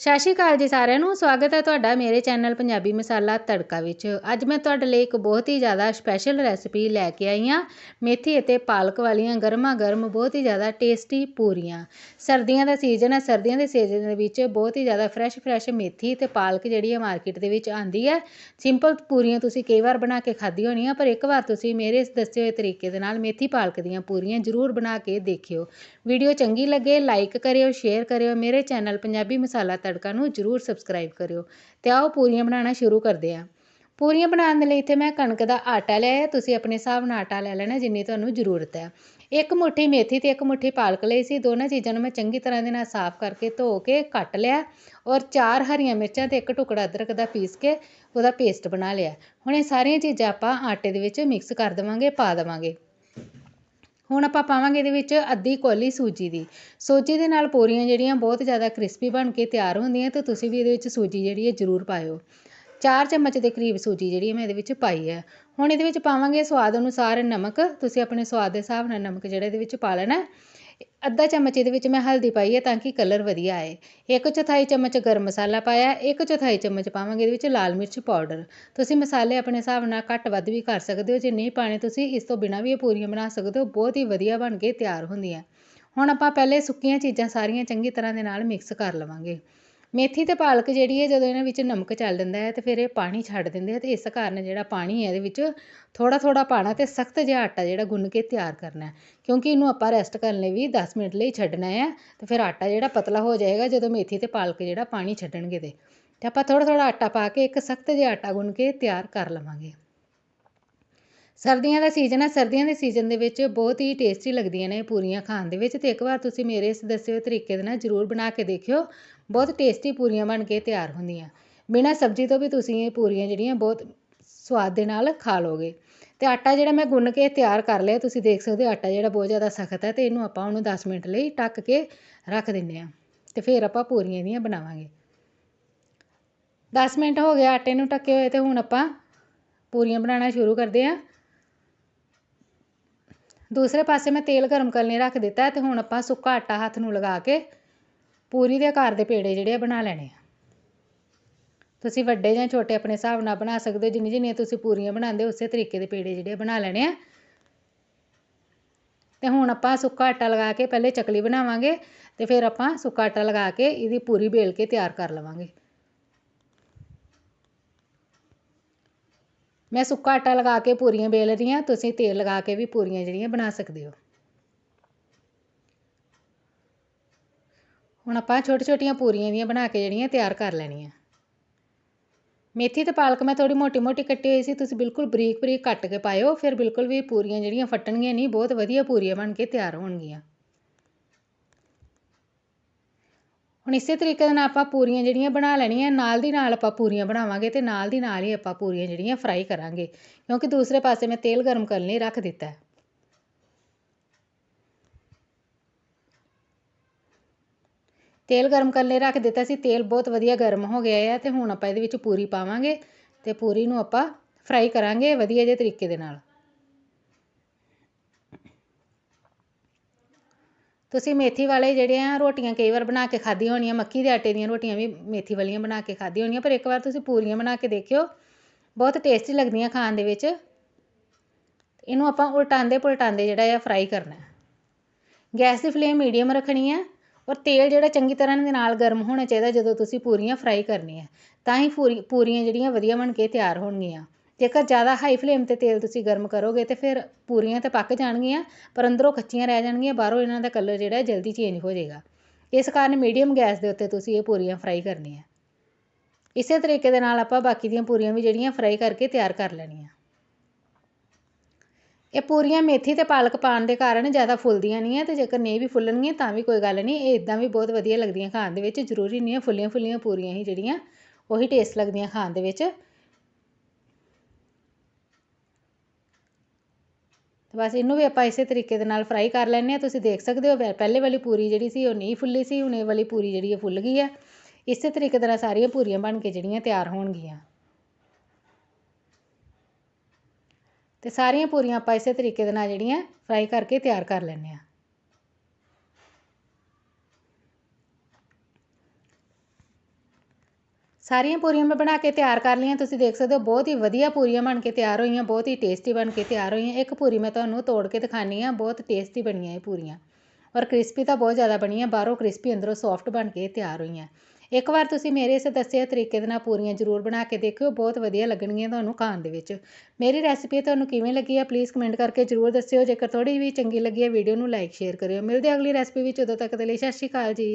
ਸਤਿ ਸ਼੍ਰੀ ਅਕਾਲ ਜੀ ਸਾਰਿਆਂ ਨੂੰ। ਸਵਾਗਤ ਹੈ ਤੁਹਾਡਾ ਮੇਰੇ ਚੈਨਲ ਪੰਜਾਬੀ ਮਸਾਲਾ ਤੜਕਾ ਵਿੱਚ। ਅੱਜ ਮੈਂ ਤੁਹਾਡੇ ਲਈ ਇੱਕ ਬਹੁਤ ਹੀ ਜ਼ਿਆਦਾ ਸਪੈਸ਼ਲ ਰੈਸਪੀ ਲੈ ਕੇ ਆਈ ਹਾਂ। ਮੇਥੀ ਅਤੇ ਪਾਲਕ ਵਾਲੀਆਂ ਗਰਮਾ ਗਰਮ ਬਹੁਤ ਹੀ ਜ਼ਿਆਦਾ ਟੇਸਟੀ ਪੂਰੀਆਂ। ਸਰਦੀਆਂ ਦਾ ਸੀਜ਼ਨ ਹੈ। ਸਰਦੀਆਂ ਦੇ ਸੀਜ਼ਨ ਦੇ ਵਿੱਚ ਬਹੁਤ ਹੀ ਜ਼ਿਆਦਾ ਫਰੈਸ਼ ਫਰੈਸ਼ ਮੇਥੀ ਤੇ ਪਾਲਕ ਜਿਹੜੀ ਹੈ ਮਾਰਕੀਟ ਦੇ ਵਿੱਚ ਆਂਦੀ ਹੈ ਸਿੰਪਲ ਪੂਰੀਆਂ ਤੁਸੀਂ ਕਈ ਵਾਰ ਬਣਾ ਕੇ ਖਾਧੀ ਹੋਣੀਆਂ, ਪਰ ਇੱਕ ਵਾਰ ਤੁਸੀਂ ਮੇਰੇ ਇਸ ਦੱਸੇ ਹੋਏ ਤਰੀਕੇ ਦੇ ਨਾਲ ਮੇਥੀ ਪਾਲਕ ਦੀਆਂ ਪੂਰੀਆਂ ਜ਼ਰੂਰ ਬਣਾ ਕੇ ਦੇਖਿਓ। ਵੀਡੀਓ ਚੰਗੀ ਲੱਗੇ ਲਾਈਕ ਕਰਿਓ ਸ਼ੇਅਰ ਕਰਿਓ। ਮੇਰੇ ਚੈਨਲ ਪੰਜਾਬੀ ਮਸਾਲਾ ਤੜਕਾ ਨੂੰ ਜ਼ਰੂਰ ਸਬਸਕ੍ਰਾਈਬ ਕਰਿਓ ਤੇ ਆਓ ਪੂਰੀਆਂ ਬਣਾਉਣਾ ਸ਼ੁਰੂ ਕਰਦੇ ਹਾਂ। ਪੂਰੀਆਂ ਬਣਾਉਣ ਦੇ ਲਈ ਇੱਥੇ ਮੈਂ ਕਣਕ ਦਾ ਆਟਾ ਲਿਆ ਹੈ, ਤੁਸੀਂ ਆਪਣੇ ਹਿਸਾਬ ਨਾਲ ਆਟਾ ਲੈ ਲੈਣਾ ਜਿੰਨੀ ਤੁਹਾਨੂੰ ਜ਼ਰੂਰਤ ਹੈ। ਇੱਕ ਮੁੱਠੀ ਮੇਥੀ ਤੇ ਇੱਕ ਮੁੱਠੀ ਪਾਲਕ ਲਈ ਸੀ, ਦੋਨਾਂ ਚੀਜ਼ਾਂ ਨੂੰ ਮੈਂ ਚੰਗੀ ਤਰ੍ਹਾਂ ਦੇ ਨਾਲ ਸਾਫ਼ ਕਰਕੇ ਧੋ ਕੇ ਕੱਟ ਲਿਆ ਔਰ ਚਾਰ ਹਰੀਆਂ ਮਿਰਚਾਂ ਤੇ ਇੱਕ ਟੁਕੜਾ ਅਦਰਕ ਦਾ ਪੀਸ ਕੇ ਉਹਦਾ ਪੇਸਟ ਬਣਾ ਲਿਆ। ਹੁਣ ਇਹ ਸਾਰੀਆਂ ਚੀਜ਼ਾਂ ਆਪਾਂ ਆਟੇ ਦੇ ਵਿੱਚ ਮਿਕਸ ਕਰ ਦੇਵਾਂਗੇ, ਪਾ ਦੇਵਾਂਗੇ। ਹੁਣ ਆਪਾਂ ਪਾਵਾਂਗੇ ਇਹਦੇ ਵਿੱਚ ਅੱਧੀ ਕੋਲੀ ਸੂਜੀ ਦੀ। ਸੂਜੀ ਦੇ ਨਾਲ ਪੂਰੀਆਂ ਜਿਹੜੀਆਂ ਬਹੁਤ ਜ਼ਿਆਦਾ ਕ੍ਰਿਸਪੀ ਬਣ ਕੇ ਤਿਆਰ ਹੁੰਦੀਆਂ ਤੇ ਤੁਸੀਂ ਵੀ ਇਹਦੇ ਵਿੱਚ ਸੂਜੀ ਜਿਹੜੀ ਹੈ ਜ਼ਰੂਰ ਪਾਇਓ। ਚਾਰ ਚਮਚ ਦੇ ਕਰੀਬ ਸੂਜੀ ਜਿਹੜੀ ਮੈਂ ਇਹਦੇ ਵਿੱਚ ਪਾਈ ਹੈ। ਹੁਣ ਇਹਦੇ ਵਿੱਚ ਪਾਵਾਂਗੇ ਸਵਾਦ ਅਨੁਸਾਰ ਨਮਕ। ਤੁਸੀਂ ਆਪਣੇ ਸਵਾਦ ਦੇ ਹਿਸਾਬ ਨਾਲ ਨਮਕ ਜਿਹੜਾ ਇਹਦੇ ਵਿੱਚ ਪਾ ਲੈਣਾ ਅੱਧਾ ਚਮਚ ਇਹਦੇ ਵਿੱਚ ਮੈਂ ਹਲਦੀ ਪਾਈ ਹੈ ਤਾਂ ਕਿ ਕਲਰ ਵਧੀਆ ਆਏ। ਇੱਕ ਚੌਥਾਈ ਚਮਚ ਗਰਮ ਮਸਾਲਾ ਪਾਇਆ, ਇੱਕ ਚੌਥਾਈ ਚਮਚ ਪਾਵਾਂਗੇ ਇਹਦੇ ਵਿੱਚ ਲਾਲ ਮਿਰਚ ਪਾਊਡਰ। ਤੁਸੀਂ ਮਸਾਲੇ ਆਪਣੇ ਹਿਸਾਬ ਨਾਲ ਘੱਟ ਵੱਧ ਵੀ ਕਰ ਸਕਦੇ ਹੋ, ਜੇ ਨਹੀਂ ਪਾਣੇ ਤੁਸੀਂ ਇਸ ਤੋਂ ਬਿਨਾਂ ਵੀ ਇਹ ਪੂਰੀਆਂ ਬਣਾ ਸਕਦੇ ਹੋ, ਬਹੁਤ ਹੀ ਵਧੀਆ ਬਣ ਕੇ ਤਿਆਰ ਹੁੰਦੀਆਂ। ਹੁਣ ਆਪਾਂ ਪਹਿਲੇ ਸੁੱਕੀਆਂ ਚੀਜ਼ਾਂ ਸਾਰੀਆਂ ਚੰਗੀ ਤਰ੍ਹਾਂ ਦੇ ਨਾਲ ਮਿਕਸ ਕਰ ਲਵਾਂਗੇ। ਮੇਥੀ ਅਤੇ ਪਾਲਕ ਜਿਹੜੀ ਹੈ, ਜਦੋਂ ਇਹਨਾਂ ਵਿੱਚ ਨਮਕ ਚੱਲ ਜਾਂਦਾ ਹੈ ਤੇ ਫਿਰ ਇਹ ਪਾਣੀ ਛੱਡ ਦਿੰਦੇ ਆ ਅਤੇ ਇਸ ਕਾਰਨ ਜਿਹੜਾ ਪਾਣੀ ਹੈ ਇਹਦੇ ਵਿੱਚ ਥੋੜ੍ਹਾ ਥੋੜ੍ਹਾ ਪਾਣਾ ਅਤੇ ਸਖਤ ਜਿਹਾ ਆਟਾ ਜਿਹੜਾ ਗੁੰਨ ਕੇ ਤਿਆਰ ਕਰਨਾ ਕਿਉਂਕਿ ਇਹਨੂੰ ਆਪਾਂ ਰੈਸਟ ਕਰਨ ਲਈ ਵੀ ਦਸ ਮਿੰਟ ਲਈ ਛੱਡਣਾ ਹੈ ਅਤੇ ਫਿਰ ਆਟਾ ਜਿਹੜਾ ਪਤਲਾ ਹੋ ਜਾਏਗਾ ਜਦੋਂ ਮੇਥੀ ਅਤੇ ਪਾਲਕ ਜਿਹੜਾ ਪਾਣੀ ਛੱਡਣਗੇ ਤੇ। ਤੇ ਆਪਾਂ ਥੋੜ੍ਹਾ ਥੋੜ੍ਹਾ ਆਟਾ ਪਾ ਕੇ ਇੱਕ ਸਖਤ ਜਿਹਾ ਆਟਾ ਗੁੰਨ ਕੇ ਤਿਆਰ ਕਰ ਲਵਾਂਗੇ। ਸਰਦੀਆਂ ਦਾ ਸੀਜ਼ਨ ਹੈ, ਸਰਦੀਆਂ ਦੇ ਸੀਜ਼ਨ ਦੇ ਵਿੱਚ ਬਹੁਤ ਹੀ ਟੇਸਟੀ ਲੱਗਦੀਆਂ ਨੇ ਪੂਰੀਆਂ ਖਾਣ ਦੇ ਵਿੱਚ ਤੇ ਇੱਕ ਵਾਰ ਤੁਸੀਂ ਮੇਰੇ ਇਸ ਦੱਸੇ ਹੋਏ ਤਰੀਕੇ ਦੇ ਨਾਲ ਜ਼ਰੂਰ ਬਣਾ ਕੇ ਦੇਖਿਓ। ਬਹੁਤ ਟੇਸਟੀ ਪੂਰੀਆਂ ਬਣ ਕੇ ਤਿਆਰ ਹੁੰਦੀਆਂ। ਬਿਨਾਂ ਸਬਜ਼ੀ ਤੋਂ ਵੀ ਤੁਸੀਂ ਇਹ ਪੂਰੀਆਂ ਜਿਹੜੀਆਂ ਬਹੁਤ ਸਵਾਦ ਦੇ ਨਾਲ ਖਾ ਲੋਗੇ ਅਤੇ ਆਟਾ ਜਿਹੜਾ ਮੈਂ ਗੁੰਨ ਕੇ ਤਿਆਰ ਕਰ ਲਿਆ, ਤੁਸੀਂ ਦੇਖ ਸਕਦੇ ਹੋ ਆਟਾ ਜਿਹੜਾ ਬਹੁਤ ਜ਼ਿਆਦਾ ਸਖਤ ਹੈ ਅਤੇ ਇਹਨੂੰ ਆਪਾਂ ਉਹਨੂੰ ਦਸ ਮਿੰਟ ਲਈ ਢੱਕ ਕੇ ਰੱਖ ਦਿੰਦੇ ਹਾਂ ਅਤੇ ਫਿਰ ਆਪਾਂ ਪੂਰੀਆਂ ਇਹਦੀਆਂ ਬਣਾਵਾਂਗੇ। 10 ਮਿੰਟ ਹੋ ਗਏ ਆਟੇ ਨੂੰ ਢੱਕੇ ਹੋਏ ਅਤੇ ਹੁਣ ਆਪਾਂ ਪੂਰੀਆਂ ਬਣਾਉਣਾ ਸ਼ੁਰੂ ਕਰਦੇ ਹਾਂ। ਦੂਸਰੇ ਪਾਸੇ ਮੈਂ ਤੇਲ ਗਰਮ ਕਰਨ ਲਈ ਰੱਖ ਦਿੱਤਾ ਅਤੇ ਹੁਣ ਆਪਾਂ ਸੁੱਕਾ ਆਟਾ ਹੱਥ ਨੂੰ ਲਗਾ ਕੇ ਪੂਰੀ ਦੇ ਆਕਾਰ ਦੇ ਪੇੜੇ ਜਿਹੜੇ ਆ ਬਣਾ ਲੈਣੇ ਆ। ਤੁਸੀਂ ਵੱਡੇ ਜਾਂ ਛੋਟੇ ਆਪਣੇ ਹਿਸਾਬ ਨਾਲ ਬਣਾ ਸਕਦੇ ਹੋ, ਜਿੰਨੀ ਜਿੰਨੀਆਂ ਤੁਸੀਂ ਪੂਰੀਆਂ ਬਣਾਉਂਦੇ ਉਸੇ ਤਰੀਕੇ ਦੇ ਪੇੜੇ ਜਿਹੜੇ ਬਣਾ ਲੈਣੇ ਆ। ਤੇ ਹੁਣ ਆਪਾਂ ਸੁੱਕਾ ਆਟਾ ਲਗਾ ਕੇ ਪਹਿਲੇ ਚਕਲੀ ਬਣਾਵਾਂਗੇ ਤੇ ਫਿਰ ਆਪਾਂ ਸੁੱਕਾ ਆਟਾ ਲਗਾ ਕੇ ਇਹਦੀ ਪੂਰੀ ਬੇਲ ਕੇ ਤਿਆਰ ਕਰ ਲਵਾਂਗੇ। ਮੈਂ ਸੁੱਕਾ ਆਟਾ ਲਗਾ ਕੇ ਪੂਰੀਆਂ ਬੇਲ ਰਹੀ ਹਾਂ ਤੁਸੀਂ ਤੇਲ ਲਗਾ ਕੇ ਵੀ ਪੂਰੀਆਂ ਜਿਹੜੀਆਂ ਬਣਾ ਸਕਦੇ ਹੋ। ਹੁਣ ਆਪਾਂ ਛੋਟੀ ਛੋਟੀਆਂ ਪੂਰੀਆਂ ਦੀਆਂ ਬਣਾ ਕੇ ਜਿਹੜੀਆਂ ਤਿਆਰ ਕਰ ਲੈਣੀਆਂ। ਮੇਥੀ ਤੇ ਪਾਲਕ ਮੈਂ ਥੋੜੀ ਮੋਟੀ ਮੋਟੀ ਕੱਟੀ ਹੋਈ ਸੀ, ਤੁਸੀਂ ਬਿਲਕੁਲ ਬਰੀਕ ਬਰੀਕ ਕੱਟ ਕੇ ਪਾਇਓ, ਫਿਰ ਬਿਲਕੁਲ ਵੀ ਪੂਰੀਆਂ ਜਿਹੜੀਆਂ ਫਟਣਗੀਆਂ ਨਹੀਂ, ਬਹੁਤ ਵਧੀਆ ਪੂਰੀਆਂ ਬਣ ਕੇ ਤਿਆਰ ਹੋਣਗੀਆਂ। ਹੁਣ ਇਸੇ ਤਰੀਕੇ ਦੇ ਨਾਲ ਆਪਾਂ ਪੂਰੀਆਂ ਜਿਹੜੀਆਂ ਬਣਾ ਲੈਣੀਆਂ, ਨਾਲ ਦੀ ਨਾਲ ਆਪਾਂ ਪੂਰੀਆਂ ਬਣਾਵਾਂਗੇ ਤੇ ਨਾਲ ਦੀ ਨਾਲ ਹੀ ਆਪਾਂ ਪੂਰੀਆਂ ਜਿਹੜੀਆਂ ਫਰਾਈ ਕਰਾਂਗੇ, ਕਿਉਂਕਿ ਦੂਸਰੇ ਪਾਸੇ ਮੈਂ ਤੇਲ ਗਰਮ ਕਰਨ ਲਈ ਰੱਖ ਦਿੱਤਾ। ਹੈ ਤੇਲ ਗਰਮ ਕਰਨ ਲਈ ਰੱਖ ਦਿੱਤਾ ਸੀ, ਤੇਲ ਬਹੁਤ ਵਧੀਆ ਗਰਮ ਹੋ ਗਿਆ ਹੈ ਤੇ ਹੁਣ ਆਪਾਂ ਇਹਦੇ ਵਿੱਚ ਪੂਰੀ ਪਾਵਾਂਗੇ ਤੇ ਪੂਰੀ ਨੂੰ ਆਪਾਂ ਫਰਾਈ ਕਰਾਂਗੇ ਵਧੀਆ ਜਿਹੇ ਤਰੀਕੇ ਦੇ ਨਾਲ। ਤੁਸੀਂ ਮੇਥੀ ਵਾਲੇ ਜਿਹੜੇ ਆ, ਰੋਟੀਆਂ ਕਈ ਵਾਰ ਬਣਾ ਕੇ ਖਾਧੀ ਹੋਣੀਆਂ, ਮੱਕੀ ਦੇ ਆਟੇ ਦੀਆਂ ਰੋਟੀਆਂ ਵੀ ਮੇਥੀ ਵਾਲੀਆਂ ਬਣਾ ਕੇ ਖਾਧੀ ਹੋਣੀਆਂ, ਪਰ ਇੱਕ ਵਾਰ ਤੁਸੀਂ ਪੂਰੀਆਂ ਬਣਾ ਕੇ ਦੇਖਿਓ, ਬਹੁਤ ਟੇਸਟੀ ਲੱਗਦੀਆਂ ਖਾਣ ਦੇ ਵਿੱਚ। ਇਹਨੂੰ ਆਪਾਂ ਉਲਟਾਉਂਦੇ ਪੁਲਟਾਉਂਦੇ ਜਿਹੜਾ ਆ ਫਰਾਈ ਕਰਨਾ। ਗੈਸ ਦੀ ਫਲੇਮ ਮੀਡੀਅਮ ਰੱਖਣੀ ਹੈ ਔਰ ਤੇਲ ਜਿਹੜਾ ਚੰਗੀ ਤਰ੍ਹਾਂ ਦੇ ਨਾਲ ਗਰਮ ਹੋਣਾ ਚਾਹੀਦਾ ਜਦੋਂ ਤੁਸੀਂ ਪੂਰੀਆਂ ਫਰਾਈ ਕਰਨੀਆਂ ਤਾਂ ਹੀ ਪੂਰੀ, ਪੂਰੀਆਂ ਜਿਹੜੀਆਂ ਵਧੀਆ ਬਣ ਕੇ ਤਿਆਰ ਹੋਣਗੀਆਂ। ਜੇਕਰ ਜ਼ਿਆਦਾ ਹਾਈ ਫਲੇਮ ਤੇ ਤੇਲ ਤੁਸੀਂ ਗਰਮ ਕਰੋਗੇ ਤੇ ਫਿਰ ਪੂਰੀਆਂ ਤਾਂ ਪੱਕ ਜਾਣਗੀਆਂ, ਪਰ ਅੰਦਰੋਂ ਕੱਚੀਆਂ ਰਹਿ ਜਾਣਗੀਆਂ, ਬਾਹਰੋਂ ਇਹਨਾਂ ਦਾ ਕਲਰ ਜਿਹੜਾ ਜਲਦੀ ਚੇਂਜ ਹੋ ਜਾਏਗਾ। ਇਸ ਕਾਰਨ ਮੀਡੀਅਮ ਗੈਸ ਦੇ ਉੱਤੇ ਤੁਸੀਂ ਇਹ ਪੂਰੀਆਂ ਫਰਾਈ ਕਰਨੀਆਂ ਇਸੇ ਤਰੀਕੇ ਦੇ ਨਾਲ ਆਪਾਂ ਬਾਕੀ ਦੀਆਂ ਪੂਰੀਆਂ ਵੀ ਜਿਹੜੀਆਂ ਫਰਾਈ ਕਰਕੇ ਤਿਆਰ ਕਰ ਲੈਣੀਆਂ। ਇਹ ਪੂਰੀਆਂ ਮੇਥੀ ਅਤੇ ਪਾਲਕ ਪਾਉਣ ਦੇ ਕਾਰਨ ਜ਼ਿਆਦਾ ਫੁੱਲਦੀਆਂ ਨਹੀਂ ਹੈ ਅਤੇ ਜੇਕਰ ਨਹੀਂ ਵੀ ਫੁੱਲਣਗੀਆਂ ਤਾਂ ਵੀ ਕੋਈ ਗੱਲ ਨਹੀਂ, ਇਹ ਇੱਦਾਂ ਵੀ ਬਹੁਤ ਵਧੀਆ ਲੱਗਦੀਆਂ ਖਾਣ ਦੇ ਵਿੱਚ, ਜ਼ਰੂਰੀ ਨਹੀਂ ਹੈ ਫੁੱਲੀਆਂ ਫੁੱਲੀਆਂ ਪੂਰੀਆਂ ਹੀ ਜਿਹੜੀਆਂ, ਉਹੀ ਟੇਸਟ ਲੱਗਦੀਆਂ ਖਾਣ ਦੇ ਵਿੱਚ। ਤੇ ਬਸ ਇਹਨੂੰ ਵੀ ਆਪਾਂ ਇਸੇ ਤਰੀਕੇ ਦੇ ਨਾਲ ਫਰਾਈ ਕਰ ਲੈਣੇ ਆ ਤੁਸੀਂ ਦੇਖ ਸਕਦੇ ਹੋ ਪਹਿਲੇ ਵਾਲੀ ਪੂਰੀ ਜਿਹੜੀ ਸੀ ਉਹ ਨਹੀਂ ਫੁੱਲੀ ਸੀ, ਹੁਣ ਇਹ ਵਾਲੀ ਪੂਰੀ ਜਿਹੜੀ ਹੈ ਫੁੱਲ ਗਈ ਹੈ ਇਸੇ ਤਰੀਕੇ ਦੇ ਨਾਲ ਸਾਰੀਆਂ ਪੂਰੀਆਂ ਬਣ ਕੇ ਜਿਹੜੀਆਂ ਤਿਆਰ ਹੋਣਗੀਆਂ। ਅਤੇ ਸਾਰੀਆਂ ਪੂਰੀਆਂ ਆਪਾਂ ਇਸੇ ਤਰੀਕੇ ਦੇ ਨਾਲ ਜਿਹੜੀਆਂ ਫਰਾਈ ਕਰਕੇ ਤਿਆਰ ਕਰ ਲੈਂਦੇ ਹਾਂ। ਸਾਰੀਆਂ ਪੂਰੀਆਂ ਮੈਂ ਬਣਾ ਕੇ ਤਿਆਰ ਕਰ ਲਈਆਂ। ਤੁਸੀਂ ਦੇਖ ਸਕਦੇ ਹੋ ਬਹੁਤ ਹੀ ਵਧੀਆ ਪੂਰੀਆਂ ਬਣ ਕੇ ਤਿਆਰ ਹੋਈਆਂ, ਬਹੁਤ ਹੀ ਟੇਸਟੀ ਬਣ ਕੇ ਤਿਆਰ ਹੋਈਆਂ। ਇੱਕ ਪੂਰੀ ਮੈਂ ਤੁਹਾਨੂੰ ਤੋੜ ਕੇ ਦਿਖਾਣੀ ਆ ਬਹੁਤ ਟੇਸਟੀ ਬਣੀਆਂ ਇਹ ਪੂਰੀਆਂ। ਔਰ ਕ੍ਰਿਸਪੀ ਤਾਂ ਬਹੁਤ ਜ਼ਿਆਦਾ ਬਣੀਆਂ, ਬਾਹਰੋਂ ਕ੍ਰਿਸਪੀ ਅੰਦਰੋਂ ਸੌਫਟ ਬਣ ਕੇ ਤਿਆਰ ਹੋਈਆਂ। ਇੱਕ ਵਾਰ ਤੁਸੀਂ ਮੇਰੇ ਇਸ ਦੱਸੇ ਤਰੀਕੇ ਦੇ ਨਾਲ ਪੂਰੀਆਂ ਜ਼ਰੂਰ ਬਣਾ ਕੇ ਦੇਖਿਓ, ਬਹੁਤ ਵਧੀਆ ਲੱਗਣਗੀਆਂ ਤੁਹਾਨੂੰ ਖਾਣ ਦੇ ਵਿੱਚ। ਮੇਰੀ ਰੈਸਪੀ ਤੁਹਾਨੂੰ ਕਿਵੇਂ ਲੱਗੀ ਹੈ ਪਲੀਜ਼ ਕਮੈਂਟ ਕਰਕੇ ਜ਼ਰੂਰ ਦੱਸਿਓ। ਜੇਕਰ ਥੋੜ੍ਹੀ ਵੀ ਚੰਗੀ ਲੱਗੀ ਹੈ ਵੀਡੀਓ ਨੂੰ ਲਾਈਕ ਸ਼ੇਅਰ ਕਰਿਓ। ਮਿਲਦੇ ਅਗਲੀ ਰੈਸਪੀ ਵਿੱਚ, ਉਦੋਂ ਤੱਕ ਦੇ ਲਈ ਸਤਿ ਸ਼੍ਰੀ ਅਕਾਲ ਜੀ।